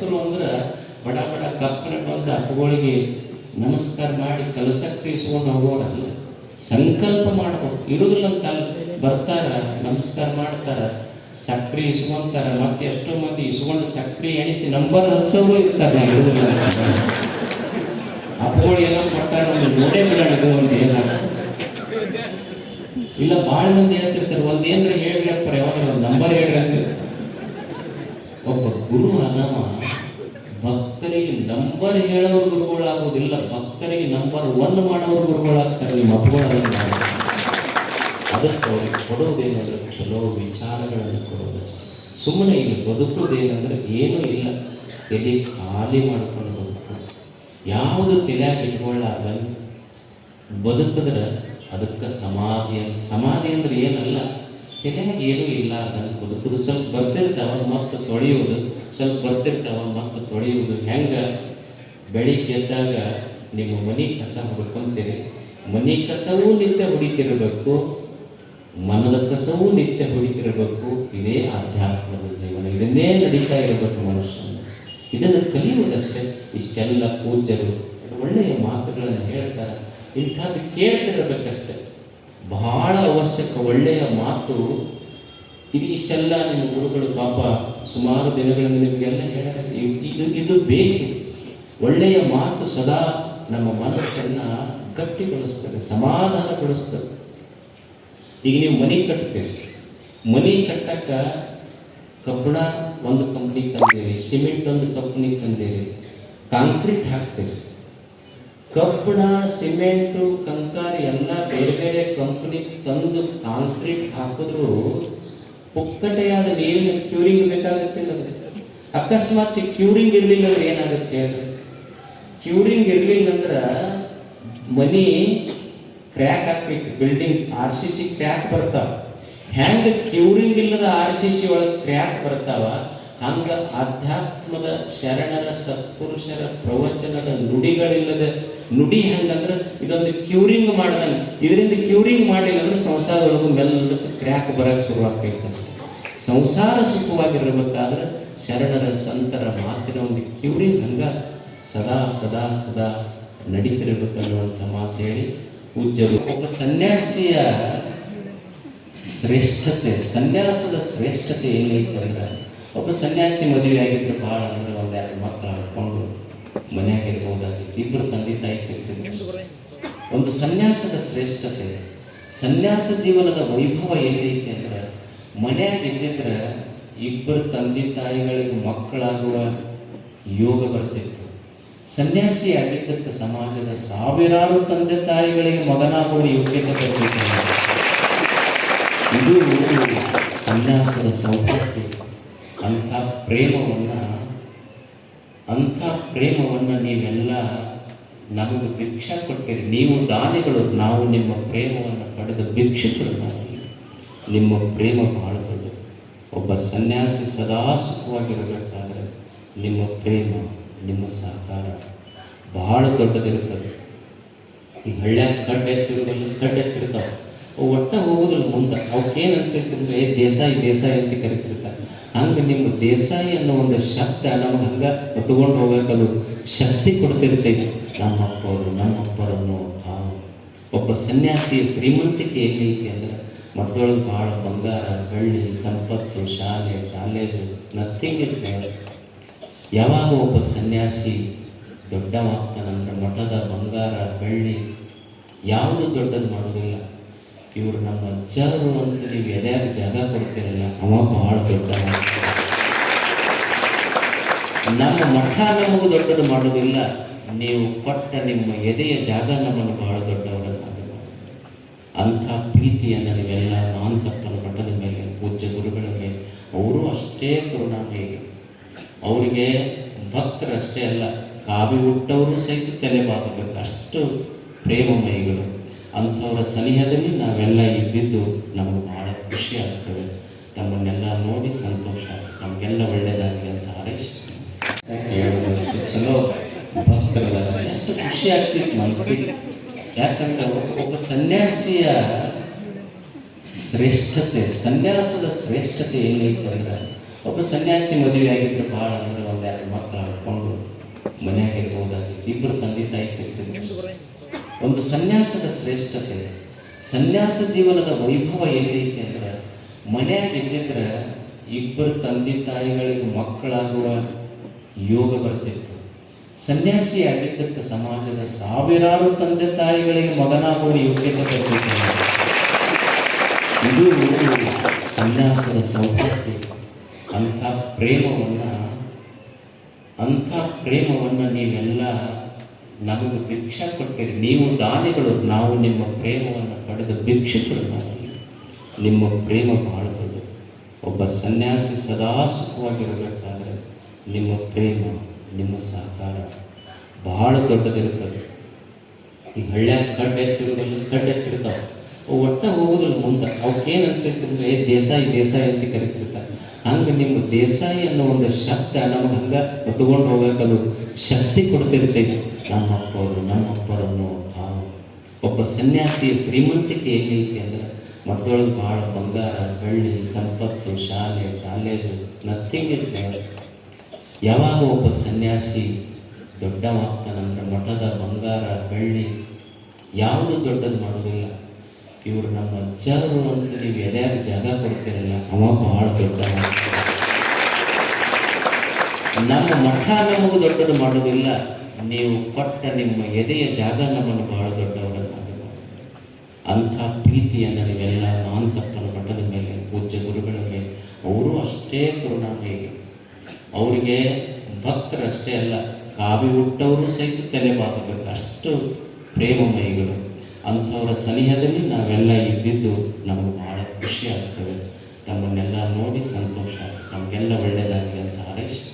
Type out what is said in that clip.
ಭಕ್ತರು ಅಂದ್ರೆ ಬಡ ಬಡ ಕಪ್ಪನ ಬಂದು ಅಪ್ಪಗಳಿಗೆ ನಮಸ್ಕಾರ ಮಾಡಿ ಕಲಸಕ್ಕೆ ಇಸ್ಕೊಂಡು ಹೋಗೋಣ ಸಂಕಲ್ಪ ಮಾಡ್ಬೇಕು. ಇರುದಿಲ್ಲ ಅಂತ ಅಲ್ಲ. ಬರ್ತಾರ, ನಮಸ್ಕಾರ ಮಾಡ್ತಾರ ಸಕ್ರಿ ಇಸ್ಕೊಂತಾರ, ಮತ್ತೆ ಎಷ್ಟೋ ಮಂದಿ ಇಸ್ಕೊಂಡು ಸಕ್ರಿ ಎಣಿಸಿ ನಂಬರ್ ಹಚ್ಚೋರು ಇರ್ತಾರೆ ಅಪ್ಪಗಳು ಏನೋ ಕೊಟ್ಟಾರ ಒಂದು ನೋಡೇ ಬಿಡೋಣ ಇಲ್ಲ ಭಾಳ ಮಂದಿ ಹೇಳ್ತಿರ್ತಾರೆ, ಒಂದೇನ್ರ ಹೇಳ್ರಿ ಹೇಳ್ರಪ್ಪ ಯಾವಾಗ ನಂಬರ್ ಹೇಳ್ರಿ ಅಂತ ಒಬ್ಬ ಗುರು ಅನ್ನವ ಭಕ್ತರಿಗೆ ನಂಬರ್ ಹೇಳೋರು ಗುರುಗಳಾಗುವುದಿಲ್ಲ ಭಕ್ತರಿಗೆ ನಂಬರ್ ಒನ್ ಮಾಡೋರು ಗುರುಗಳಾಗ್ತಾರೆ ನಿಮ್ಮ ಅಪ್ಪಗಳು ಅದಕ್ಕೆ ಅವ್ರಿಗೆ ಕೊಡೋದೇನಂದ್ರೆ ಕೆಲವು ವಿಚಾರಗಳನ್ನು ಕೊಡೋದು. ಸುಮ್ಮನೆ ಇಲ್ಲಿ ಬದುಕೋದೇನಂದ್ರೆ ಏನೂ ಇಲ್ಲ. ತಲೆ ಖಾಲಿ ಮಾಡ್ಕೊಂಡು ಬದುಕು. ಯಾವುದು ತಲೆಯಾಗಿ ಇಟ್ಕೊಳ್ಳಾರ್ದ ಬದುಕಿದ್ರೆ ಅದಕ್ಕೆ ಸಮಾಧಿ ಸಮಾಧಿ ಅಂದ್ರೆ ಏನಲ್ಲ, ತಲೆಯಾಗಿ ಏನೂ ಇಲ್ಲ ಅಂತ ಬದುಕುದು ಸ್ವಲ್ಪ ಬರ್ತಿರ್ತಾವ ಮತ್ತೆ ತೊಳೆಯುವುದು. ಸ್ವಲ್ಪ ಬರ್ತಿರ್ತಾವ ಮತ್ತು ತೊಳೆಯುವುದು ಹೆಂಗೆ? ಬೆಳಿಗ್ಗೆ ಎದ್ದಾಗ ನಿಮ್ಮ ಮನೆ ಕಸ ಹುಡ್ಕೊಂತೀರಿ. ಮನೆ ಕಸವೂ ನಿತ್ಯ ಹೊಡಿತಿರಬೇಕು, ಮನದ ಕಸವೂ ನಿತ್ಯ ಹೊಡಿತಿರಬೇಕು. ಇದೇ ಆಧ್ಯಾತ್ಮದ ಜೀವನ, ಇದನ್ನೇ ನಡೀತಾ ಇರಬೇಕು ಮನುಷ್ಯನ. ಇದನ್ನು ಕಲಿಯುವುದಷ್ಟೇ ಇಷ್ಟೆಲ್ಲ ಪೂಜ್ಯರು ಒಳ್ಳೆಯ ಮಾತುಗಳನ್ನು ಹೇಳ್ತಾರೆ. ಇಂಥದ್ದು ಕೇಳ್ತಿರಬೇಕಷ್ಟೇ. ಬಹಳ ಅವಶ್ಯಕ ಒಳ್ಳೆಯ ಮಾತು ಇದು ಇಷ್ಟೆಲ್ಲ ನಿಮ್ಮ ಗುರುಗಳು ಪಾಪ ಸುಮಾರು ದಿನಗಳಿಂದ ನಿಮಗೆಲ್ಲ ಇವ್- ಇದು ಇದು ಬೇಕು. ಒಳ್ಳೆಯ ಮಾತು ಸದಾ ನಮ್ಮ ಮನಸ್ಸನ್ನ ಗಟ್ಟಿಗೊಳಿಸ್ತದೆ, ಸಮಾಧಾನಗೊಳಿಸ್ತದೆ. ಈಗ ನೀವು ಮನೆ ಕಟ್ತೀರಿ. ಮನೆ ಕಟ್ಟಕ್ಕ ಕಬ್ಬಣ ಒಂದು ಕಂಪ್ನಿ ತಂದಿರಿ, ಸಿಮೆಂಟ್ ಒಂದು ಕಂಪ್ನಿ ತಂದಿರಿ, ಕಾಂಕ್ರೀಟ್ ಹಾಕ್ತೀರಿ. ಕಬ್ಬಣ, ಸಿಮೆಂಟು, ಕಂಕಾರಿ ಎಲ್ಲ ಬೇರೆ ಬೇರೆ ಕಂಪ್ನಿ ತಂದು ಕಾಂಕ್ರೀಟ್ ಹಾಕಿದ್ರು ಪುಕ್ಕಟೆಯಾದ ನೀರಿನ ಕ್ಯೂರಿಂಗ್ ಬೇಕಾಗುತ್ತೆ ನಮಗೆ ಅಕಸ್ಮಾತ್ ಕ್ಯೂರಿಂಗ್ ಇರ್ಲಿಲ್ಲ ಅಂದ್ರೆ ಏನಾಗುತ್ತೆ ಅದು ಕ್ಯೂರಿಂಗ್ ಇರ್ಲಿಲ್ಲ ಅಂದ್ರೆ ಮನಿ ಕ್ರ್ಯಾಕ್ ಆಗ್ತೈತಿ building R C C crack ಬರ್ತಾವ. ಹ್ಯಾಂಗ ಕ್ಯೂರಿಂಗ್ ಇಲ್ಲದ ಆರ್ ಸಿ ಸಿ ಒಳಗೆ ಕ್ರ್ಯಾಕ್ ಬರ್ತಾವ? ಹಂಗ ಆಧ್ಯಾತ್ಮದ ಶರಣರ, ಸತ್ಪುರುಷರ ಪ್ರವಚನದ ನುಡಿಗಳಿಲ್ಲದ ನುಡಿ ಹೆಂಗಂದ್ರೆ ಇದೊಂದು ಕ್ಯೂರಿಂಗ್ ಮಾಡ್ದಂಗೆ. ಇದರಿಂದ ಕ್ಯೂರಿಂಗ್ ಮಾಡಿಲ್ಲ ಅಂದ್ರೆ ಸಂಸಾರದೊಳಗೆ ಮೆಲ್ಲ ಕ್ರ್ಯಾಕ್ ಬರಕ್ಕೆ ಶುರುವಾಗ್ತೈತೆ ಅಷ್ಟೇ. ಸಂಸಾರ ಸುಖವಾಗಿರ್ಬೇಕಾದ್ರೆ ಶರಣರ ಸಂತರ ಮಾತಿನ ಒಂದು ಕ್ಯೂರಿಂಗ್ ಹಂಗ ಸದಾ ಸದಾ ಸದಾ ನಡೀತಿರ್ಬೇಕನ್ನುವಂಥ ಮಾತು ಹೇಳಿ ಪೂಜ್ಯರು. ಒಬ್ಬ ಸನ್ಯಾಸಿಯ ಶ್ರೇಷ್ಠತೆ, ಸನ್ಯಾಸದ ಶ್ರೇಷ್ಠತೆ ಏನೈತೆ ಅಂದ್ರೆ ಒಬ್ಬ ಸನ್ಯಾಸಿ ಮದುವೆ ಆಗಿದ್ರೆ ಭಾಳ ಅಂದ್ರೆ ಒಂದೆರಡು ಮಕ್ಕಳು ಹಾಕೊಂಡು ಮನ್ಯಾಗ ಇರ್ಬೋದಾಗಿತ್ತು ಇಬ್ಬರು ತಂದೆ ತಾಯಿ ಸಿಗ್ತಿದ್ರು ಒಂದು ಸನ್ಯಾಸದ ಶ್ರೇಷ್ಠತೆ, ಸನ್ಯಾಸ ಜೀವನದ ವೈಭವ ಏನೈತಿ ಅಂದ್ರೆ, ಮನ್ಯಾಗ ಇದ್ದಿದ್ರೆ ಇಬ್ಬರು ತಂದೆ ತಾಯಿಗಳಿಗೆ ಮಕ್ಕಳಾಗುವ ಯೋಗ ಬರ್ತಿತ್ತು. ಸನ್ಯಾಸಿ ಆಗಿದ್ದಕ್ಕೆ ಸಮಾಜದ ಸಾವಿರಾರು ತಂದೆ ತಾಯಿಗಳಿಗೆ ಮಗನಾಗುವ ಯೋಗ್ಯತೆ ಬರ್ತಿತ್ತು. ಇದು ಸನ್ಯಾಸದ ಸೌಭಾಗ್ಯ, ಅಂಥ ಪ್ರೇಮವನ್ನು ಅಂಥ ಪ್ರೇಮವನ್ನು ನೀವೆಲ್ಲ ನಮಗೆ ಭಿಕ್ಷೆ ಕೊಟ್ಟಿರಿ. ನೀವು ದಾನಿಗಳು, ನಾವು ನಿಮ್ಮ ಪ್ರೇಮವನ್ನು ಪಡೆದು ಭಿಕ್ಷುಕರು ನಿಮ್ಮ ಪ್ರೇಮ ಬಹಳ ದೊಡ್ಡದು. ಒಬ್ಬ ಸನ್ಯಾಸಿ ಸದಾ ಸುಖವಾಗಿರಬೇಕಾದ್ರೆ ನಿಮ್ಮ ಪ್ರೇಮ, ನಿಮ್ಮ ಸಹಕಾರ ಬಹಳ ದೊಡ್ಡದಿರುತ್ತದೆ. ಈ ಹಳ್ಳ್ಯಾಗ ಕಡ್ಡೆ ಎತ್ತಿರೋದಲ್ಲ ಕಡ್ಡೆ ಒಟ್ಟ ಹೋಗೋದ್ರ ಮುಂದೆ. ಅವಕ್ಕೇನು ಅಂತಿರ್ತಿದ್ರೆ ಏ ದೇಸಾಯಿ ದೇಸಾಯಿ ಅಂತ ಕರಿತಿರ್ತಾರೆ. ಹಂಗೆ ನಿಮ್ಮ ದೇಸಾಯಿ ಅನ್ನೋ ಒಂದು ಶಬ್ದ ನಮ್ಗೆ ಹಂಗೆ ಹೊತ್ಕೊಂಡು ಹೋಗಬೇಕದು. ಶಕ್ತಿ ಕೊಡ್ತಿರ್ತೈತಿ. ನಮ್ಮ ಅಪ್ಪವರು ನಮ್ಮ ಅಪ್ಪರನ್ನು ಒಬ್ಬ ಸನ್ಯಾಸಿ ಶ್ರೀಮಂತಿಕೆ ಏನೈತಿ ಅಂದ್ರೆ, ಮಕ್ಕಳು ಭಾಳ ಬಂಗಾರ, ಬೆಳ್ಳಿ, ಸಂಪತ್ತು, ಶಾಲೆ, ಕಾಲೇಜು ನಥಿಂಗ್ ಇಸ್ ಯಾವಾಗ ಒಬ್ಬ ಸನ್ಯಾಸಿ ದೊಡ್ಡವಾಗ್ತಾನಂದ್ರೆ ಮಠದ ಬಂಗಾರ, ಬೆಳ್ಳಿ, ಯಾವುದು ದೊಡ್ಡದು ಮಾಡೋದಿಲ್ಲ. ಇವರು ನಮ್ಮ ಜನರು ಅಂತ ನೀವು ಎದೆಯಾಗ ಜಾಗ ಕೊಡ್ತಿರಲ್ಲ ಅವ ಬಹಳ ದೊಡ್ಡ ನಮ್ಮ ಮಠ ನಮಗೂ ದೊಡ್ಡದು ಮಾಡೋದಿಲ್ಲ. ನೀವು ಕೊಟ್ಟ ನಿಮ್ಮ ಎದೆಯ ಜಾಗ ನಮ್ಮನ್ನು ಬಹಳ ದೊಡ್ಡವರನ್ನಾಗಿ ಮಾಡಿದೆ. ಅಂಥ ಪ್ರೀತಿಯನ್ನು ನೀವೆಲ್ಲ ಮಾಂತಪ್ಪನ ಮಠದ ಮೇಲೆ, ಪೂಜ್ಯ ಗುರುಗಳ ಮೇಲೆ, ಅವರು ಅಷ್ಟೇ ಕರುಣಾಮಯಿ. ಅವರಿಗೆ ಭಕ್ತರಷ್ಟೇ ಅಲ್ಲ, ಕಾವಿ ಹುಟ್ಟವರು ಸಹಿತ ತಲೆ ಬಾಕಬೇಕು. ಅಷ್ಟು ಪ್ರೇಮಮಯಿಗಳು. ಅಂಥವರ ಸನಿಹದಲ್ಲಿ ನಾವೆಲ್ಲ ಇದ್ದಿದ್ದು ನಮಗೆ ಬಹಳ ಖುಷಿ ಆಗ್ತದೆ. ನಮ್ಮನ್ನೆಲ್ಲ ನೋಡಿ ಸಂತೋಷ. ನಮಗೆಲ್ಲ ಒಳ್ಳೆಯದಾಗಲಿ ಅಂತ ಹಾರೈಸ್ತೀನಿ ಚಲೋ ಭಕ್ತರಲ್ಲ. ಎಷ್ಟು ಖುಷಿ ಆಗ್ತಿತ್ತು ಮನಸ್ಸಿಗೆ ಯಾಕಂದ್ರೆ ಒಬ್ಬ ಸನ್ಯಾಸಿಯ ಶ್ರೇಷ್ಠತೆ, ಸನ್ಯಾಸದ ಶ್ರೇಷ್ಠತೆ ಏನೈತೆ ಅಂದ್ರೆ, ಒಬ್ಬ ಸನ್ಯಾಸಿ ಮದುವೆ ಆಗಿದ್ರೆ ಭಾಳ ಅಂದ್ರೆ ಒಂದೆರಡು ಮಕ್ಕಳು ಆಡ್ಕೊಂಡು ಮನೆಯಾಗೆ ಇಬ್ಬರು ತಂದೆ ತಾಯಿ ಸಿಗ್ತಿದ್ರು ಶ್ರೇಷ್ಠತೆ, ಸನ್ಯಾಸ ಜೀವನದ ವೈಭವ ಏನೈತಿ ಅಂದ್ರೆ, ಮನ್ಯಾಗ ಇದ್ದಿದ್ರೆ ಇಬ್ಬರು ತಂದೆ ತಾಯಿಗಳಿಗೆ ಮಕ್ಕಳಾಗುವ ಯೋಗ ಬರ್ತಿತ್ತು. ಸನ್ಯಾಸಿ ಆಗಿದ್ದಕ್ಕೆ ಸಮಾಜದ ಸಾವಿರಾರು ತಂದೆ ತಾಯಿಗಳಿಗೆ ಮಗನಾಗುವ ಯೋಗ್ಯತೆ ಬರ್ತಿತ್ತು. ಇದು ಸನ್ಯಾಸದ ಸೌಭಾಗ್ಯ. ಅಂಥ ಪ್ರೇಮವನ್ನು ಅಂಥ ಪ್ರೇಮವನ್ನು ನೀವೆಲ್ಲ ನಮಗೆ ಭಿಕ್ಷೆ ಕೊಟ್ಟಿರಿ. ನೀವು ದಾನಿಗಳು, ನಾವು ನಿಮ್ಮ ಪ್ರೇಮವನ್ನು ಪಡೆದು ಭಿಕ್ಷಕರು ನಿಮ್ಮ ಪ್ರೇಮ ಬಹಳ ಒಬ್ಬ ಸನ್ಯಾಸಿ ಸದಾ ಸುಖವಾಗಿರಬೇಕಾದ್ರೆ ನಿಮ್ಮ ಪ್ರೇಮ, ನಿಮ್ಮ ಸಹಕಾರ ಬಹಳ ದೊಡ್ಡದಿರುತ್ತದೆ. ಈ ಹಳ್ಳ್ಯಾಗ ಕಡ್ಡೆ ಎತ್ತಿರೋದಲ್ಲಿ ಕಡ್ಡೆ ಎತ್ತಿರ್ತಾವೆ ಒಟ್ಟ ಹೋಗೋದಿಲ್ಲ ಮುಂದೆ. ಅವಕ್ಕೇನು ಅಂತಿರ್ತಂದ್ರೆ ಏ, ದೇಸಾಯಿ ದೇಸಾಯಿ ಅಂತ ಕರಿತಿರ್ತಾರೆ. ಹಂಗೆ ನಿಮ್ಮ ದೇಸಾಯಿ ಅನ್ನೋ ಒಂದು ಶಬ್ದ ನಮ್ಗೆ ಹಂಗೆ ಹೊತ್ಕೊಂಡು ಹೋಗಕ್ಕದು ಶಕ್ತಿ ಕೊಡ್ತಿರ್ತೈತಿ. ನಮ್ಮ ಅಪ್ಪವರು ನಮ್ಮ ಅಪ್ಪರನ್ನು ಒಬ್ಬ ಸನ್ಯಾಸಿ ಶ್ರೀಮಂತಿಕೆ ಹೇಗೈತಿ ಅಂದ್ರೆ ಮಕ್ಕಳೊಳಗೆ ಭಾಳ ಬಂಗಾರ, ಬೆಳ್ಳಿ, ಸಂಪತ್ತು, ಶಾಲೆ, ಕಾಲೇಜು ನಥಿಂಗ್ ಇಸ್ ಯಾವಾಗ ಒಬ್ಬ ಸನ್ಯಾಸಿ ದೊಡ್ಡ ದೊಡ್ಡವಾಗ್ತಾನಂದ್ರೆ ಮಠದ ಬಂಗಾರ, ಬೆಳ್ಳಿ, ಯಾವುದು ದೊಡ್ಡದು ಮಾಡೋದಿಲ್ಲ. ಇವರು ನಮ್ಮ ಅಜ್ಜಾರು ಅಂತ ನೀವು ಎದೆಯಾಗ ಜಾಗ ಕೊಡ್ತೀರಲ್ಲ ಅವ ಭಾಳ ದೊಡ್ಡ ನಮ್ಮ ಮಠ ನಮಗೂ ದೊಡ್ಡದು ಮಾಡೋದಿಲ್ಲ. ನೀವು ಕೊಟ್ಟ ನಿಮ್ಮ ಎದೆಯ ಜಾಗ ನಮ್ಮನ್ನು ಬಹಳ ದೊಡ್ಡವರನ್ನಾಗಿ ಮಾಡಿದೆ. ಅಂಥ ಪ್ರೀತಿಯನ್ನು ನೀವೆಲ್ಲ ಮಾಂತಪ್ಪನ ಮಠದ ಮೇಲೆ, ಪೂಜ್ಯ ಗುರುಗಳಿಗೆ ಅವರು ಅಷ್ಟೇ ಕರುಣಾಮಯಿಗಳು ಅವರಿಗೆ ಭಕ್ತರಷ್ಟೇ ಅಲ್ಲ, ಕಾವಿ ಹುಟ್ಟವರು ಸಹಿತ ತಲೆ ಬಾಕಬೇಕು. ಅಷ್ಟು ಪ್ರೇಮಮಯಿಗಳು. ಅಂಥವರ ಸನಿಹದಲ್ಲಿ ನಾವೆಲ್ಲ ಇದ್ದಿದ್ದು ನಮಗೆ ಬಹಳ ಖುಷಿ ಆಗ್ತದೆ. ನಮ್ಮನ್ನೆಲ್ಲ ನೋಡಿ ಸಂತೋಷ. ನಮಗೆಲ್ಲ ಒಳ್ಳೆಯದಾಗಲಿ ಅಂತ ಹಾರೈಸಿ